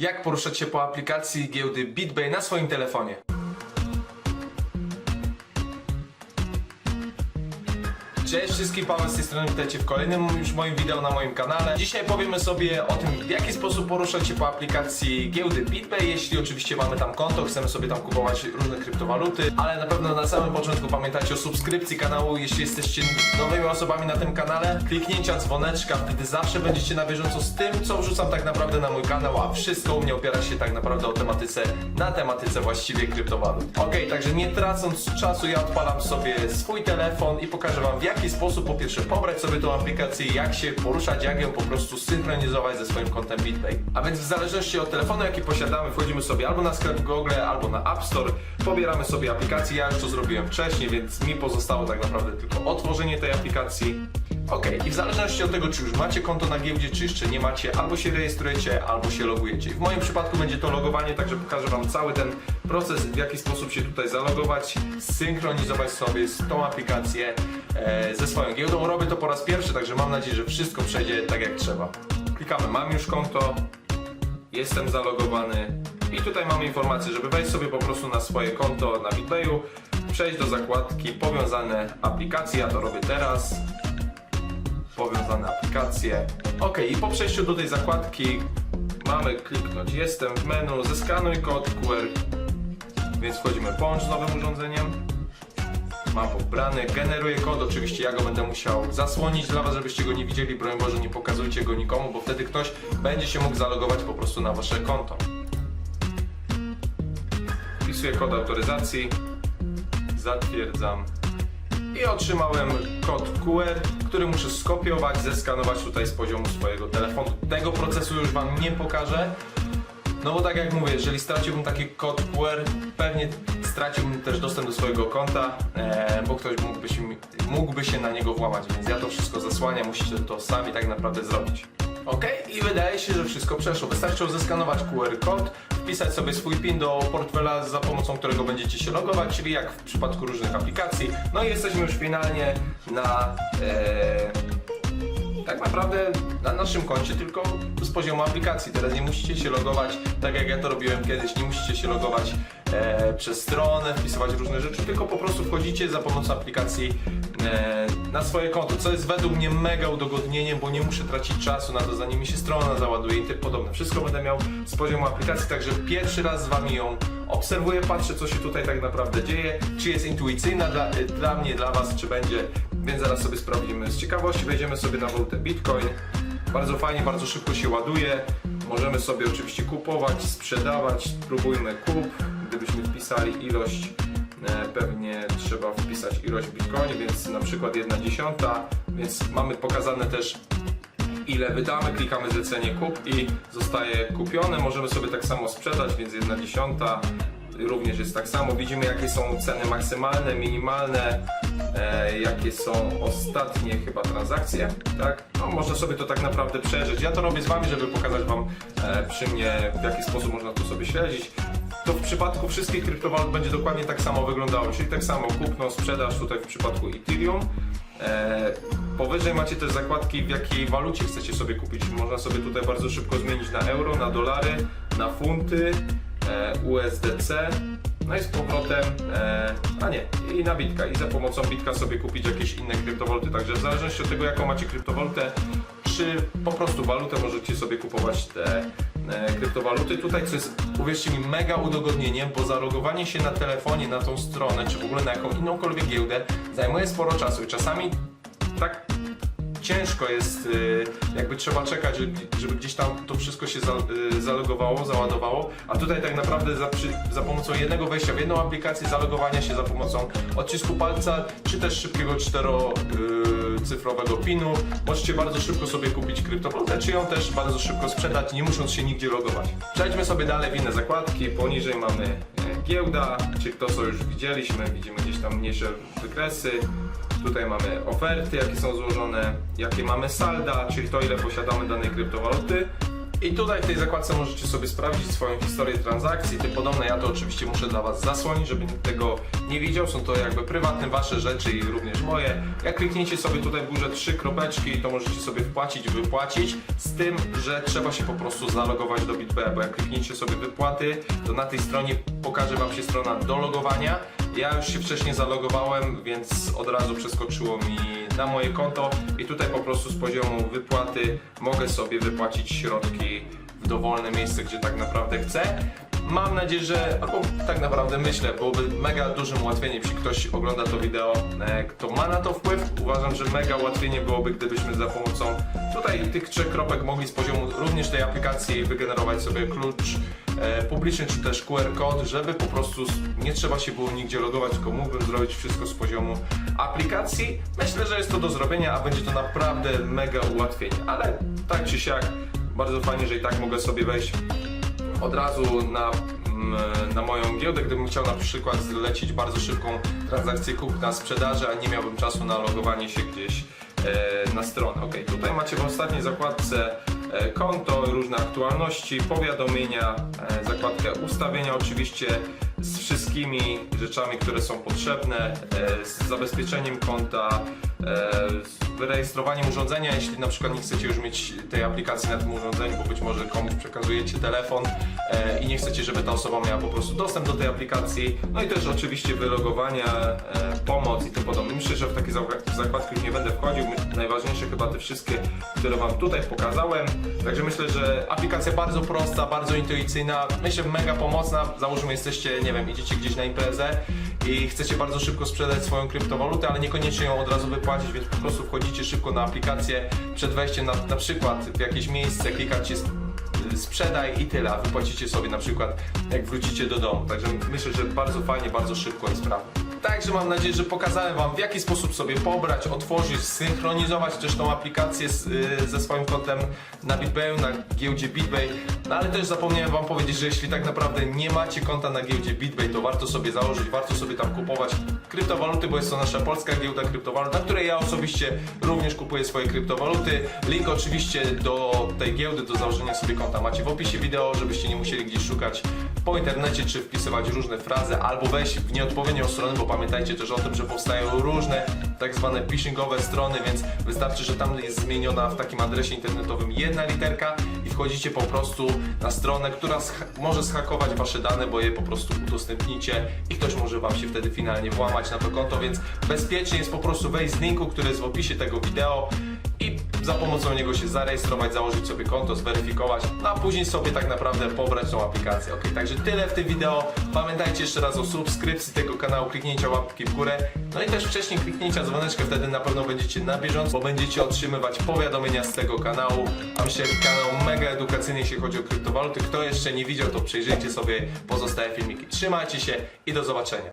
Jak poruszać się po aplikacji giełdy BitBay na swoim telefonie? Cześć wszystkim, Paweł z tej strony, witajcie w kolejnym już moim wideo na moim kanale. Dzisiaj powiemy sobie o tym, w jaki sposób poruszać się po aplikacji giełdy BitBay, jeśli oczywiście mamy tam konto, chcemy sobie tam kupować różne kryptowaluty, ale na pewno na samym początku pamiętajcie o subskrypcji kanału, jeśli jesteście nowymi osobami na tym kanale, kliknięcia dzwoneczka, wtedy zawsze będziecie na bieżąco z tym, co wrzucam tak naprawdę na mój kanał, a wszystko u mnie opiera się tak naprawdę o tematyce, na tematyce właściwie kryptowalut. Okej, także nie tracąc czasu, ja odpalam sobie swój telefon i pokażę wam w jaki sposób po pierwsze pobrać sobie tą aplikację, jak się poruszać, jak ją po prostu synchronizować ze swoim kontem BitPay. A więc w zależności od telefonu jaki posiadamy, wchodzimy sobie albo na sklep Google, albo na App Store, pobieramy sobie aplikację, ja już to zrobiłem wcześniej, więc mi pozostało tak naprawdę tylko otworzenie tej aplikacji. Ok, i w zależności od tego, czy już macie konto na giełdzie, czy jeszcze nie macie, albo się rejestrujecie, albo się logujecie. W moim przypadku będzie to logowanie, także pokażę Wam cały ten proces, w jaki sposób się tutaj zalogować, synchronizować sobie z tą aplikację e, ze swoją giełdą. Robię to po raz pierwszy, także mam nadzieję, że wszystko przejdzie tak jak trzeba. Klikamy, mam już konto, jestem zalogowany i tutaj mamy informację, żeby wejść sobie po prostu na swoje konto na BitBayu, przejść do zakładki powiązane aplikacje, ja to robię teraz powiązane aplikacje. Ok, i po przejściu do tej zakładki mamy kliknąć jestem w menu, zeskanuj kod QR, więc wchodzimy połącz z nowym urządzeniem. Mam pobrany, generuję kod, oczywiście ja go będę musiał zasłonić dla Was, żebyście go nie widzieli, broń Boże nie pokazujcie go nikomu, bo wtedy ktoś będzie się mógł zalogować po prostu na Wasze konto. Wpisuję kod autoryzacji, zatwierdzam i otrzymałem kod QR, który muszę skopiować, zeskanować tutaj z poziomu swojego telefonu. Tego procesu już Wam nie pokażę, no bo tak jak mówię, jeżeli straciłbym taki kod QR, pewnie straciłbym też dostęp do swojego konta, e, bo ktoś mógłby się, mógłby się na niego włamać, więc ja to wszystko zasłaniam, musicie to sami tak naprawdę zrobić. Ok, i wydaje się, że wszystko przeszło. Wystarczy zeskanować QR kod, wpisać sobie swój PIN do portfela, za pomocą którego będziecie się logować, czyli jak w przypadku różnych aplikacji. No i jesteśmy już finalnie na e, tak naprawdę na naszym koncie, tylko z poziomu aplikacji. Teraz nie musicie się logować tak jak ja to robiłem kiedyś, nie musicie się logować e, przez stronę, wpisywać różne rzeczy, tylko po prostu wchodzicie za pomocą aplikacji e, na swoje konto, co jest według mnie mega udogodnieniem, bo nie muszę tracić czasu na to, zanim mi się strona załaduje i tym podobne. Wszystko będę miał z poziomu aplikacji, także pierwszy raz z Wami ją obserwuję, patrzę co się tutaj tak naprawdę dzieje, czy jest intuicyjna dla, dla mnie, dla Was, czy będzie, więc zaraz sobie sprawdzimy. Z ciekawości wejdziemy sobie na walutę Bitcoin. Bardzo fajnie, bardzo szybko się ładuje. Możemy sobie oczywiście kupować, sprzedawać. Spróbujmy kup. Gdybyśmy wpisali ilość, e, pewnie trzeba wpisać ilość w Bitcoinie, więc na przykład 1 dziesiąta. Więc mamy pokazane też ile wydamy, klikamy zlecenie kup i zostaje kupione. Możemy sobie tak samo sprzedać, więc 1 dziesiąta również jest tak samo. Widzimy jakie są ceny maksymalne, minimalne, e, jakie są ostatnie chyba transakcje, tak? No można sobie to tak naprawdę przeżyć. Ja to robię z Wami, żeby pokazać Wam e, przy mnie w jaki sposób można to sobie śledzić. To w przypadku wszystkich kryptowalut będzie dokładnie tak samo wyglądało, czyli tak samo kupno, sprzedaż tutaj w przypadku Ethereum. E, powyżej macie też zakładki w jakiej walucie chcecie sobie kupić. Można sobie tutaj bardzo szybko zmienić na euro, na dolary, na funty, e, USDC. No i z powrotem, e, a nie, i na Bitka. I za pomocą Bitka sobie kupić jakieś inne kryptowaluty. Także w zależności od tego, jaką macie kryptowalutę, czy po prostu walutę możecie sobie kupować te e, kryptowaluty. Tutaj co jest, uwierzcie mi, mega udogodnieniem, bo zalogowanie się na telefonie na tą stronę, czy w ogóle na jaką innąkolwiek giełdę zajmuje sporo czasu i czasami tak ciężko jest, y, jakby trzeba czekać, żeby- gdzieś tam to wszystko się y, zalogowało, załadowało, a tutaj tak naprawdę za, przy, za pomocą jednego wejścia w jedną aplikację, zalogowania się za pomocą odcisku palca, czy też szybkiego czterocyfrowego PIN-u, możecie bardzo szybko sobie kupić kryptowalutę, czy ją też bardzo szybko sprzedać, nie musząc się nigdzie logować. Przejdźmy sobie dalej w inne zakładki, poniżej mamy e, giełda, czy to co już widzieliśmy, widzimy gdzieś tam mniejsze wykresy, Tutaj mamy oferty, jakie są złożone, jakie mamy salda, czyli to ile posiadamy danej kryptowaluty. I tutaj w tej zakładce możecie sobie sprawdzić swoją historię transakcji, tym podobne. Ja to oczywiście muszę dla Was zasłonić, żeby nikt tego nie widział. Są to jakby prywatne Wasze rzeczy i również moje. Jak klikniecie sobie tutaj w górze trzy kropeczki, to możecie sobie wpłacić, wypłacić. Z tym, że trzeba się po prostu zalogować do BitPay, bo jak klikniecie sobie wypłaty, to na tej stronie pokaże Wam się strona do logowania. Ja już się wcześniej zalogowałem, więc od razu przeskoczyło mi na moje konto i tutaj po prostu z poziomu wypłaty mogę sobie wypłacić środki w dowolne miejsce, gdzie tak naprawdę chcę. Mam nadzieję, że, albo tak naprawdę myślę, byłoby mega dużym ułatwieniem, jeśli ktoś ogląda to wideo, e, kto ma na to wpływ. Uważam, że mega ułatwienie byłoby, gdybyśmy za pomocą tutaj tych trzech kropek mogli z poziomu również tej aplikacji wygenerować sobie klucz publiczny czy też QR kod, żeby po prostu nie trzeba się było nigdzie logować, tylko mógłbym zrobić wszystko z poziomu aplikacji. Myślę, że jest to do zrobienia, a będzie to naprawdę mega ułatwienie, ale tak czy siak bardzo fajnie, że i tak mogę sobie wejść od razu na, mm, na moją giełdę, gdybym chciał na przykład zlecić bardzo szybką transakcję kupna sprzedaży, a nie miałbym czasu na logowanie się gdzieś e, na stronę. Ok, tutaj macie w ostatniej zakładce e, konto, różne aktualności, powiadomienia, e, zakładkę ustawienia oczywiście z wszystkimi rzeczami, które są potrzebne, e, z zabezpieczeniem konta, e, z wyrejestrowaniem urządzenia, jeśli na przykład nie chcecie już mieć tej aplikacji na tym urządzeniu, bo być może komuś przekazujecie telefon e, i nie chcecie, żeby ta osoba miała po prostu dostęp do tej aplikacji. No i też oczywiście wylogowania, e, pomoc i tym podobne. Myślę, że w takie zak- zakładki już nie będę wchodził. Najważniejsze chyba te wszystkie, które Wam tutaj pokazałem. Także myślę, że aplikacja bardzo prosta, bardzo intuicyjna, myślę mega pomocna. Załóżmy jesteście, nie wiem, idziecie gdzieś na imprezę i chcecie bardzo szybko sprzedać swoją kryptowalutę, ale niekoniecznie ją od razu wypłacić, więc po prostu wchodzicie szybko na aplikację przed wejściem na, na przykład w jakieś miejsce, klikacie sprzedaj i tyle, a wypłacicie sobie na przykład jak wrócicie do domu. Także myślę, że bardzo fajnie, bardzo szybko i sprawnie. Także mam nadzieję, że pokazałem Wam w jaki sposób sobie pobrać, otworzyć, synchronizować też tą aplikację z, y, ze swoim kontem na BitBayu, na giełdzie BitBay. No ale też zapomniałem Wam powiedzieć, że jeśli tak naprawdę nie macie konta na giełdzie BitBay, to warto sobie założyć, warto sobie tam kupować kryptowaluty, bo jest to nasza polska giełda kryptowalut, na której ja osobiście również kupuję swoje kryptowaluty. Link oczywiście do tej giełdy, do założenia sobie konta macie w opisie wideo, żebyście nie musieli gdzieś szukać po internecie, czy wpisywać różne frazy, albo wejść w nieodpowiednią stronę, bo pamiętajcie też o tym, że powstają różne tak zwane phishingowe strony, więc wystarczy, że tam jest zmieniona w takim adresie internetowym jedna literka wchodzicie po prostu na stronę, która może schakować wasze dane, bo je po prostu udostępnicie i ktoś może wam się wtedy finalnie włamać na to konto, więc bezpiecznie jest po prostu wejść z linku, który jest w opisie tego wideo i za pomocą niego się zarejestrować, założyć sobie konto, zweryfikować, no a później sobie tak naprawdę pobrać tą aplikację. Ok, także tyle w tym wideo. Pamiętajcie jeszcze raz o subskrypcji tego kanału, kliknięcia łapki w górę, no i też wcześniej kliknięcia dzwoneczka, wtedy na pewno będziecie na bieżąco, bo będziecie otrzymywać powiadomienia z tego kanału. A myślę, kanał mega edukacyjny, jeśli chodzi o kryptowaluty. Kto jeszcze nie widział, to przejrzyjcie sobie pozostałe filmiki. Trzymajcie się i do zobaczenia.